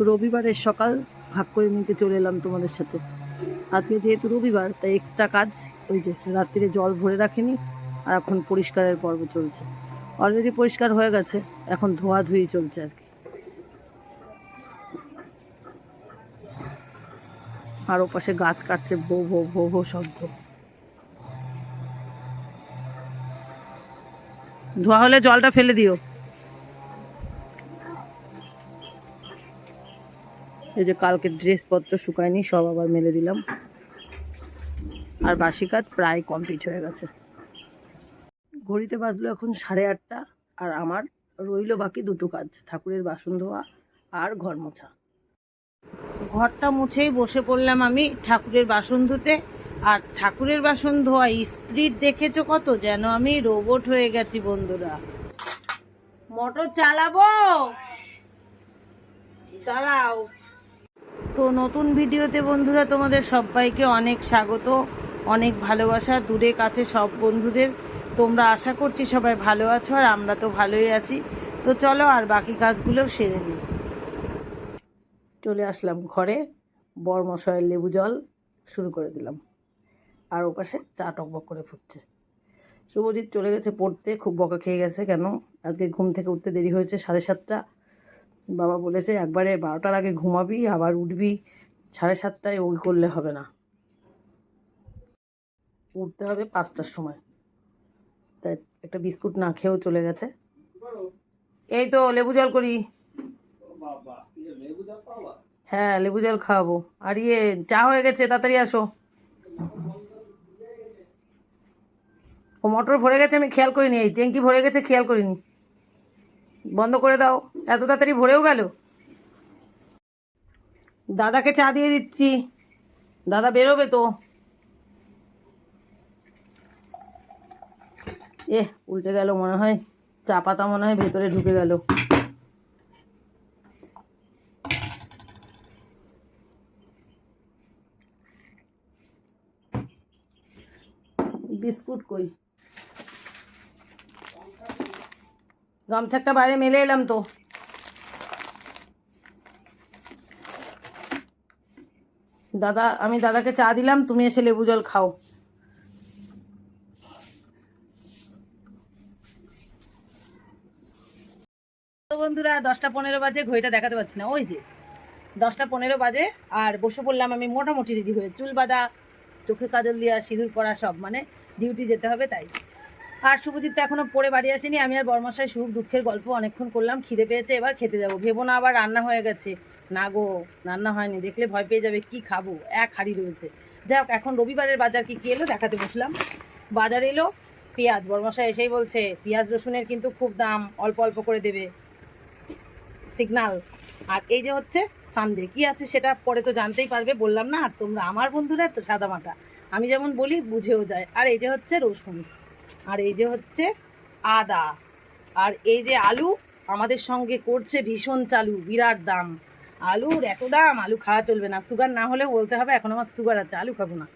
রবিবারের সকাল ভাগ করে নিতে চলে এলাম তোমাদের সাথে। আজকে যেহেতু রবিবার, তাই এক্সট্রা কাজ, ওই যে রাত্রিরে জল ভরে রাখিনি, আর এখন পরিষ্কারের পর্ব চলছে। অলরেডি পরিষ্কার হয়ে গেছে, এখন ধোয়াধুয়ি চলছে আর কি। আর ওপাশে গাছ কাটছে, ভো ভো ভো ভো শব্দ। ধোয়া হলে জলটা ফেলে দিও। এই যে কালকে ড্রেসপত্র শুকায়নি, সব আবার মেলে দিলাম। আর বাসি কাজ প্রায় কমপ্লিট হয়ে গেছে। ঘড়িতে বাজলো এখন সাড়ে আটটা, আর আমার রইল বাকি দুটো কাজ, ঠাকুরের বাসন ধোয়া আর ঘর মোছা। ঘরটা মুছেই বসে পড়লাম আমি ঠাকুরের বাসন ধুতে। আর ঠাকুরের বাসন ধোয়া স্পিড দেখেছ কত? যেন আমি রোবট হয়ে গেছি বন্ধুরা। মোটর চালাবো? দাঁড়াও। তো নতুন ভিডিওতে বন্ধুরা তোমাদের সবাইকে অনেক স্বাগত, অনেক ভালোবাসা, দূরে কাছে সব বন্ধুদের। তোমরা আশা করছি সবাই ভালো আছো আর আমরা তো ভালোই আছি। তো চলো আর বাকি কাজগুলোও সেরে নিই। চলে আসলাম ঘরে বরমশয়ের লেবু জল শুরু করে দিলাম। আর ওপাশে চা টকবক করে ফুটছে। শুভজিৎ চলে গেছে পড়তে, খুব বকা খেয়ে গেছে কেন? আজকে ঘুম থেকে উঠতে দেরি হয়েছে সাড়ে সাতটা। বাবা বলেছে, একবারে বারোটার আগে ঘুমাবি, আবার উঠবি। সাড়ে সাতটায় ওই করলে হবে না। উঠতে হবে পাঁচটার সময়। তাই একটা বিস্কুট না খেয়েও চলে গেছে। এই তো লেবু জল করি। হ্যাঁ লেবু জল খাওয়াবো। আর ইয়ে চা হয়ে গেছে, তাড়াতাড়ি আসো। ও মোটর ভরে গেছে, আমি খেয়াল করিনি। এই ট্যাঙ্কি ভরে গেছে, খেয়াল করিনি। বন্ধ করে দাও। এত তাড়াতাড়ি ভরেও গেল। দাদাকে চা দিয়ে দিচ্ছি। দাদা বেরোবে তো। এ উল্টে গেল মনে হয়। চা পাতা মনে হয় ভেতরে ঢুকে গেল। বিস্কুট কই? গামছা একটা বাইরে মেলে এলাম তো। দাদা, আমি দাদাকে চা দিলাম, তুমি এসে লেবু জল খাও। বন্ধুরা, দশটা পনেরো বাজে, ঘড়িটা দেখাতে পারছি না। ওই যে, দশটা পনেরো বাজে, আর বসে পড়লাম আমি মোটামুটি রেডি হয়ে। চুল বাঁধা, চোখে কাজল দেওয়া, সিঁদুর পরা সব মানে ডিউটি যেতে হবে তাই। আর শুভজিৎ তো এখনও পড়ে বাড়ি আসেনি। আমি আর বর্মশাই সুখ দুঃখের গল্প অনেকক্ষণ করলাম, খিদে পেয়েছে, এবার খেতে যাব। ভেবো না আবার রান্না হয়ে গেছে। না গো, রান্না হয়নি, দেখলে ভয় পেয়ে যাবে, কি খাব? এক হাড়ি রয়েছে। যাই হোক, এখন রবিবারের বাজার কি কি এলো দেখাতে বসলাম। বাজার এলো পেঁয়াজ। বর্মশাই এসেই বলছে, পেঁয়াজ রসুনের কিন্তু খুব দাম, অল্প অল্প করে দেবে। সিগনাল। আর এই যে হচ্ছে সানডে, কি আছে সেটা পরে তো জানতেই পারবে, বললাম না, আর তোমরা আমার বন্ধুরা তো সাদা মাটা আমি যেমন বলি, বুঝেও যায়। আর এই যে হচ্ছে রসুন। আর এই যে হচ্ছে আদা। আর এই যে আলু আমাদের সঙ্গে করছে ভীষণ চালু, বিরাট দাম। আলুর এত দাম, আলু খাওয়া চলবে না। সুগার না হলেও বলতে হবে, এখন আমার সুগার আছে, আলু খাব না।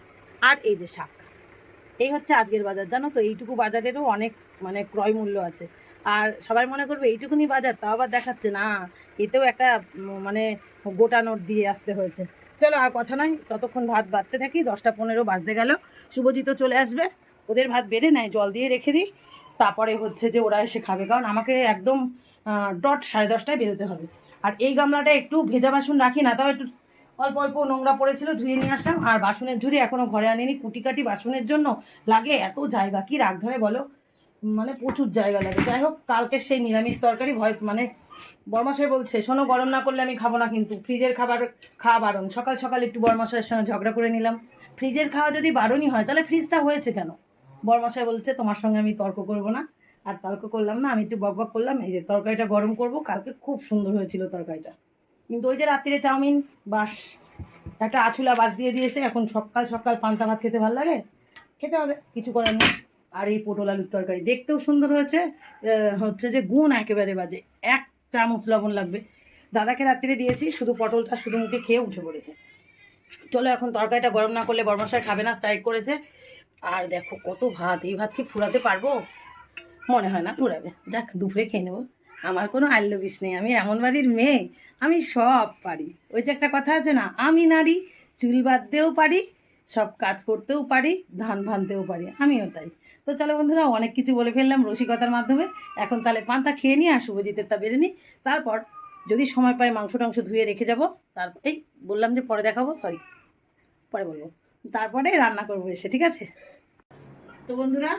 আর এই যে শাক, এই হচ্ছে আজকের বাজার। জানো তো, এইটুকু বাজারেরও অনেক মানে ক্রয় মূল্য আছে। আর সবাই মনে করবে, এইটুকুনি বাজার, তাও আবার দেখাচ্ছে না। এতেও একটা মানে গোটা নোট দিয়ে আসতে হয়েছে। চলো আর কথা নয়, ততক্ষণ ভাত বাড়তে থাকি, দশটা পনেরো বাজতে গেল। শুভজিৎও চলে আসবে। ওদের ভাত বেড়ে নেয়, জল দিয়ে রেখে দিই। তারপরে হচ্ছে যে ওরা এসে খাবে। কারণ আমাকে একদম ডট সাড়ে দশটায় বেরোতে হবে। আর এই গামলাটা একটু ভেজা বাসন রাখি না, তাও একটু অল্প অল্প নোংরা পড়েছিল, ধুয়ে নিয়ে আসলাম। আর বাসনের ঝুড়ি এখনও ঘরে আনিনি। কুটি কাটি বাসনের জন্য লাগে, এত জায়গা। কি রাগ ধরে বলো? মানে প্রচুর জায়গা লাগে। যাই হোক কালকে সেই নিরামিষ তরকারি ভয় মানে বরমাসাই বলছে, শোনো, গরম না করলে আমি খাব না কিন্তু। ফ্রিজের খাবার খাওয়া বারণ। সকাল সকাল একটু বরমাসাইয়ের সঙ্গে ঝগড়া করে নিলাম। ফ্রিজের খাওয়া যদি বারণই হয়, তাহলে ফ্রিজটা হয়েছে কেন? বরমাসাই বলছে, তোমার সঙ্গে আমি তর্ক করব না। আর তর্ক করলাম না, আমি একটু বক বক করলাম, এই যে তরকারিটা গরম করব, কালকে খুব সুন্দর হয়েছিল তরকারিটা। কিন্তু ওই যে রাত্রিরে চাউমিন, বাস, একটা আছুলা বাস দিয়ে দিয়েছে, এখন সকাল সকাল পান্তা ভাত খেতে ভালো লাগে? খেতে হবে, কিছু করার নেই। আর এই পটল আলুর তরকারি, দেখতেও সুন্দর হয়েছে হচ্ছে যে গুণ একেবারে বাজে, এক চামচ লবণ লাগবে। দাদাকে রাত্রিরে দিয়েছি, শুধু পটলটা শুধু মুখে খেয়ে উঠে পড়েছে। চলো এখন তরকারিটা গরম না করলে বর্মশাই খাবে না, স্ট্রাইক করেছে। আর দেখো কত ভাত, এই ভাত কি ফুরাতে পারব? মনে হয় না ফুরাবে। যাক, দুপুরে খেয়ে নেব। আমার কোনো আল্লবিস নেই, আমি এমন বাড়ির মেয়ে, আমি সব পারি। ওই যে একটা কথা আছে না, আমি নারী, চুল বাঁধতেও পারি, সব কাজ করতেও পারি, ধান ভানতেও পারি, আমিও তাই। তো চলো বন্ধুরা, অনেক কিছু বলে ফেললাম রসিকতার মাধ্যমে। এখন তাহলে পান্তা খেয়ে নিয়ে আর শুভজিতের তা বেড়ে নিই। তারপর যদি সময় পাই মাংস টাংস ধুয়ে রেখে যাব তারপর এই বললাম যে পরে দেখাবো সরি পরে বলব। তারপরে রান্না করব এসে, ঠিক আছে? তো বন্ধুরা,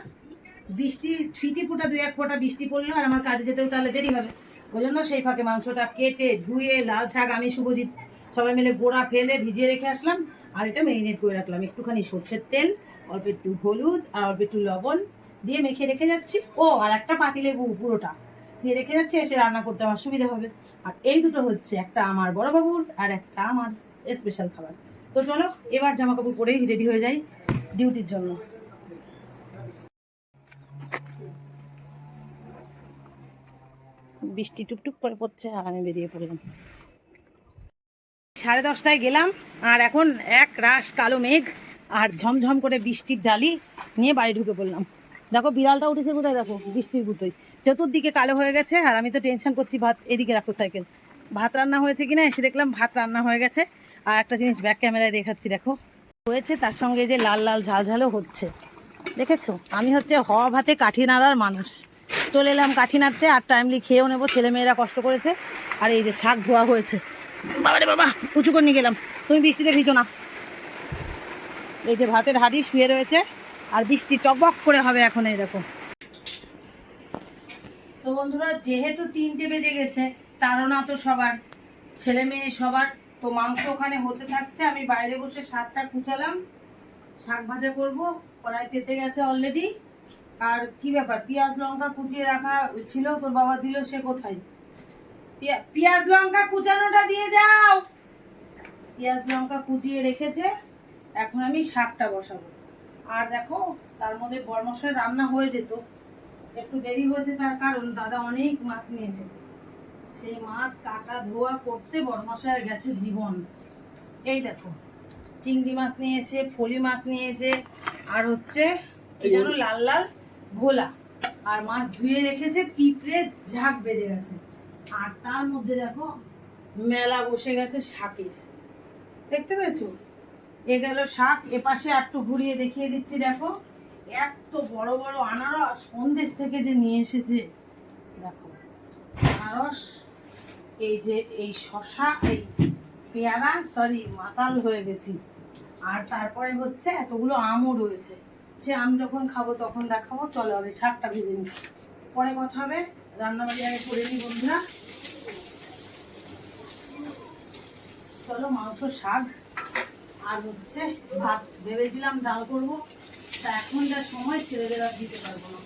বৃষ্টি ছিটি ফোটা দুই এক ফোঁটা বৃষ্টি পড়ল আর আমার কাজে যেতেও তাহলে দেরি হবে। ওই জন্য সেই ফাঁকে মাংসটা কেটে ধুয়ে লাল শাক, আমি, শুভজিৎ সবাই মিলে গোড়া ফেলে ভিজিয়ে রেখে আসলাম। আর এটা মেরিনেট করে রাখলাম। একটুখানি সর্ষের তেল, অল্প একটু হলুদ আর অল্প একটু লবণ দিয়ে মেখে রেখে যাচ্ছি। ও, আর একটা পাতিলেবু পুরোটা দিয়ে রেখে যাচ্ছি, এসে রান্না করতে আমার সুবিধা হবে। আর এই দুটো হচ্ছে একটা আমার বড় বাবুর আর একটা আমার স্পেশাল খাবার। তো চলো, এবার জামা কাপড় পরেই রেডি হয়ে যাই ডিউটির জন্য। বৃষ্টি টুকটুক করে পড়ছে আর আমি বেরিয়ে পড়লাম। সাড়ে দশটায় গেলাম, আর এখন এক রাশ কালো মেঘ আর ঝমঝম করে বৃষ্টির ডালি নিয়ে বাড়ি ঢুকে পড়লাম। দেখো, বিড়ালটা উঠেছে কোথায় দেখো? বৃষ্টির গুতোই চতুর্দিকে কালো হয়ে গেছে, আর আমি তো টেনশন করছি, ভাত এদিকে রাখো সাইকেল। ভাত রান্না হয়েছে কিনা এসে দেখলাম, ভাত রান্না হয়ে গেছে। আর একটা জিনিস ব্যাক ক্যামেরায় দেখাচ্ছি, দেখো। হয়েছে, তার সঙ্গে যে লাল লাল ঝাল ঝালও হচ্ছে। দেখেছ? আমি হচ্ছে হওয়া ভাতে কাঠি নাড়ার মানুষ। চলে এলাম কাঠি নাড়তে, আর টাইমলি খেয়েও নেব। ছেলেমেয়েরা কষ্ট করেছে, আর এই যে শাক ধোয়া হয়েছে। বাবা রে বাবা, উঁচু করে নিয়ে গেলাম। তুমি বৃষ্টিতে ভিজো না। এই যে ভাতের হাঁড়ি শুয়ে রয়েছে, আর বৃষ্টি টকবক করে হবে এখন এই দেখো। তো বন্ধুরা, যেহেতু তিনটে বেজে গেছে তারও না তো সবার, ছেলে মেয়ে সবার তো মাংস ওখানে হতে থাকছে, আমি বাইরে বসে শাকটা কুচালাম। শাক ভাজা করব, কড়াই তেতে গেছে অলরেডি আর কি ব্যাপার, পেঁয়াজ লঙ্কা কুচিয়ে রাখা ছিল, তোর বাবা দিল সে কোথায়? পেঁয়া- পেঁয়াজ লঙ্কা কুচানোটা দিয়ে যাও! পেঁয়াজ লঙ্কা কুচিয়ে রেখেছে, এখন আমি শাকটা বসাবো। আর দেখো, তার মধ্যে বরমশাই রান্না হয়ে যেত। একটু দেরি হয়েছে তার কারণ, দাদা অনেক মাছ নিয়ে এসেছে। সেই মাছ কাটা ধোয়া করতে বরমশায় গেছে জীবন। এই দেখো চিংড়ি মাছ নিয়েছে ফলি মাছ নিয়েছে আর হচ্ছে এই যেন লাল লাল ভোলা আর মাছ ধুয়ে রেখেছে পিঁপড়ে ঝাঁক বেঁধে গেছে। আর তার মধ্যে দেখো মেলা বসে গেছে শাকের। দেখতে পেয়েছ? এ গেল শাক এপাশে একটু ঘুরিয়ে দেখিয়ে দিচ্ছি দেখো। এত বড় বড় আনারস সন্দেশ থেকে যে নিয়ে এসেছে? দেখো আনারস এই যে এই শশা, এই পেয়ারা সরি মাতাল হয়ে গেছি। আর তারপরে হচ্ছে এতগুলো আমও রয়েছে। সে আম যখন খাব তখন দেখাবো। চলো আগে শাকটা ভেজে নিই। পরে কথা হবে। রান্নাবাড়ি আগে করে নিই বন্ধুরা। চলো মাংস, শাক, আর হচ্ছে ভাত। ভেবেছিলাম ডাল করব। তা এখন যা সময়, ছেলেদের আর দিতে পারব না।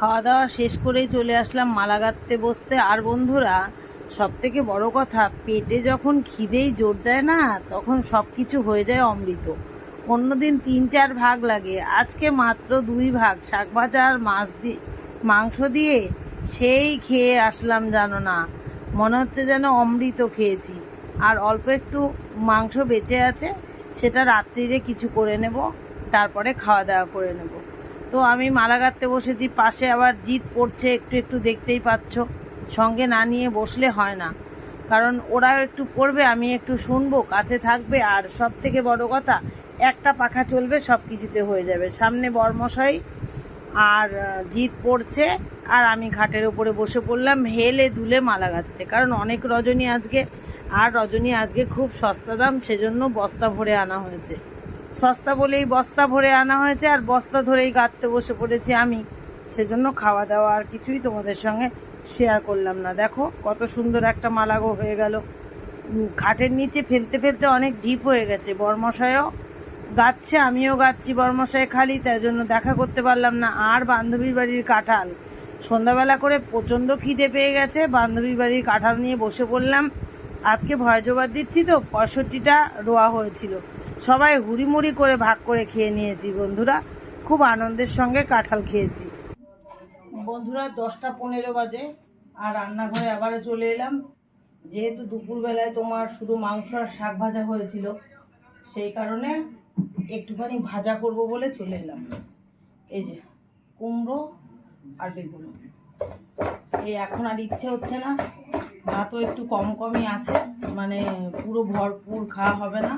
খাওয়া দাওয়া শেষ করেই চলে আসলাম মালা গাঁথতে বসতে। আর বন্ধুরা সব থেকে বড় কথা, পেটে যখন খিদেই জোর দেয় না, তখন সব কিছু হয়ে যায় অমৃত। অন্যদিন তিন চার ভাগ লাগে। আজকে মাত্র দুই ভাগ। শাক ভাজা আর মাছ দিয়ে মাংস দিয়ে সেই খেয়ে আসলাম, জানো না। মনে হচ্ছে যেন অমৃত খেয়েছি। আর অল্প একটু মাংস বেঁচে আছে, সেটা রাত্রিরে কিছু করে নেব, তারপরে খাওয়া দাওয়া করে নেব। তো আমি মালা গাঁথতে বসেছি, পাশে আবার জিত পড়ছে, একটু একটু দেখতেই পাচ্ছ। সঙ্গে না নিয়ে বসলে হয় না। কারণ ওরাও একটু পড়বে, আমি একটু শুনব, কাছে থাকবে, আর সব থেকে বড় কথা, একটা পাখা চলবে সব কিছুতে হয়ে যাবে। সামনে বর্মশাই আর জিত পড়ছে, আর আমি ঘাটের উপরে বসে পড়লাম, হেলে দুলে মালা গাঁথতে। কারণ অনেক রজনী আজকে, আর রজনী আজকে খুব সস্তা দাম, সেজন্য বস্তা ভরে আনা হয়েছে। সস্তা বলেই বস্তা ভরে আনা হয়েছে, আর বস্তা ধরেই গাঁথতে বসে পড়েছি আমি। সেজন্য খাওয়া দাওয়া আর কিছুই তোমাদের সঙ্গে শেয়ার করলাম না। দেখো, কত সুন্দর একটা মালাগো হয়ে গেল। খাটের নিচে ফেলতে ফেলতে অনেক ডিপ হয়ে গেছে। বর্মশায়ও গাচ্ছে, আমিও গাচ্ছি। বর্মশায় খালি, তাই জন্য দেখা করতে পারলাম না। আর বান্ধবীর বাড়ির কাঁঠাল। সন্ধ্যাবেলা করে প্রচণ্ড খিদে পেয়ে গেছে। বান্ধবীর বাড়ির কাঁঠাল নিয়ে বসে পড়লাম। আজকে ভয় জোগাড় দিচ্ছি তো, পঁয়ষট্টিটা রোয়া হয়েছিল। সবাই হুড়িমুড়ি করে ভাগ করে খেয়ে নিয়েছি, বন্ধুরা। খুব আনন্দের সঙ্গে কাঁঠাল খেয়েছি। বন্ধুরা, দশটা পনেরো বাজে, আর রান্নাঘরে আবারও চলে এলাম। যেহেতু দুপুরবেলায় তোমার শুধু মাংস আর শাক ভাজা হয়েছিল, সেই কারণে একটুখানি ভাজা করব বলে চলে এলাম। এই যে, কুমড়ো আর বেগুন। এই এখন আর ইচ্ছে হচ্ছে না। ভাতও একটু কম কমই আছে মানে পুরো ভরপুর খাওয়া হবে না।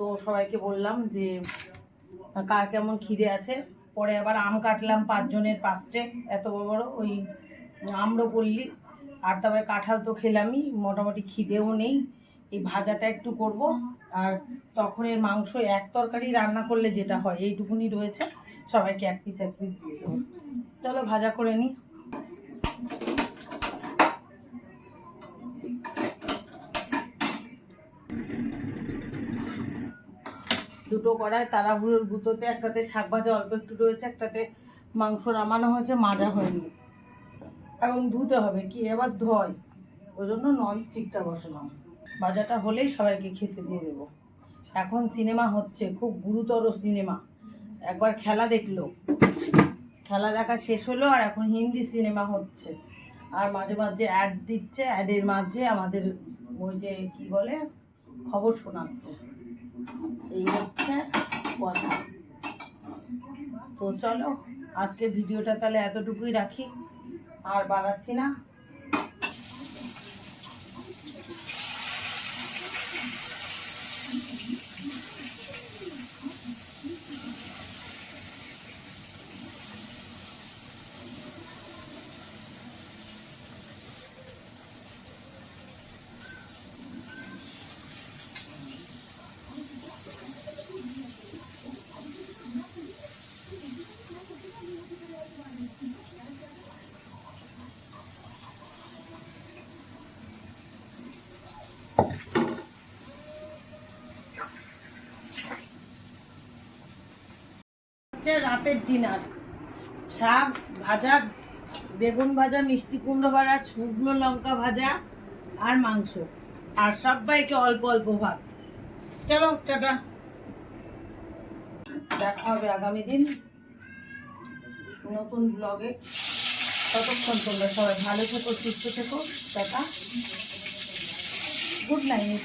তো সবাইকে বললাম যে, কার কেমন খিদে আছে? পরে আবার আম কাটলাম পাঁচজনের পাঁচটে, এত বড় ওই আম্রপল্লী আর তারপরে কাঁঠাল তো খেলামই, মোটামুটি খিদেও নেই। এই ভাজাটা একটু করব। আর তখনের মাংস এক তরকারি রান্না করলে যেটা হয়, এইটুকুনি রয়েছে। সবাইকে এক পিস এক পিস দিয়ে দেবো। চলো ভাজা করে নিই দুটো কড়াই, তাড়াহুড়োর গুঁতোতে একটাতে শাক ভাজা অল্প একটু রয়েছে, একটাতে মাংস নামানো হয়েছে, মাজা হয়নি। এবং ধুতে হবে কি? এবার ধয়। ওই জন্য নন স্টিকটা বসালাম। ভাজাটা হলেই সবাইকে খেতে দিয়ে দেবো। এখন সিনেমা হচ্ছে, খুব গুরুতর সিনেমা। একবার খেলা দেখল। খেলা দেখা শেষ হলো আর এখন হিন্দি সিনেমা হচ্ছে। আর মাঝে মাঝে অ্যাড দিচ্ছে অ্যাডের মাঝে আমাদের ওই যে কি বলে? খবর শোনাচ্ছে। এই হচ্ছে কথা। তো চলো আজকে ভিডিওটা তাহলে এতটুকুই রাখি। আর বাড়াচ্ছি না। হচ্ছে রাতের ডিনার। শাক ভাজা, বেগুন ভাজা, মিষ্টি কুমড়ো ভাজা, শুকনো লঙ্কা ভাজা আর মাংস। আর সবাইকে অল্প অল্প ভাত। চলো, টাটা। দেখা হবে আগামী দিন নতুন ব্লগে ততক্ষণ তোমরা সবাই ভালো থেকো, সুস্থ থেকো। টাটা। Good night